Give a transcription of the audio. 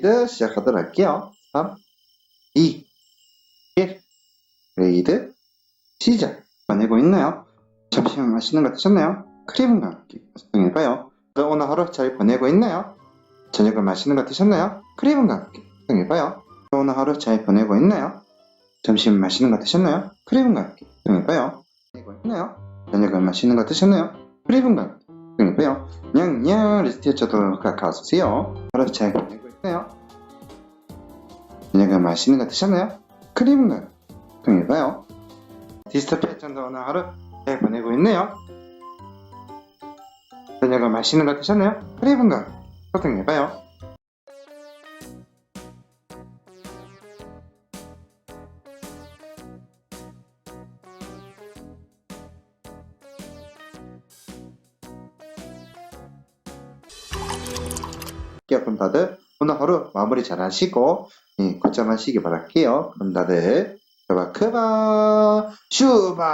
시작하도록 할게요. 3, 2, 1. 그레이드 시작. 보내고 있나요? 점심 맛있는 거 드셨나요? 크림과 함께 수정해봐요. 오늘 하루 잘 보내고 있나요? 저녁을 맛있는 거 드셨나요? 크림과 함께 수정해봐요. 오늘 하루 잘 보내고 있나요? 점심 맛있는 거 드셨나요? 크림과 함께 수정해봐요. 보내고 있나요? 저녁을 맛있는 거 드셨나요? 크림과 함께 수정해봐요. 냥냥 리스트쳐도 가까워주세요. 하루 잘 보내고? 저녁을 맛있는 거 드셨나요? 크림과 함께 수정해봐요. 디스토피아 천도 오늘 하루 잘 보내고 있네요. 저녁을 맛있는 거 드셨나요? 크림과 소통해봐요. 그럼 다들 오늘 하루 마무리 잘 하시고 예, 고점 하시기 바랄게요. 그럼 다들 크바 크바 슈바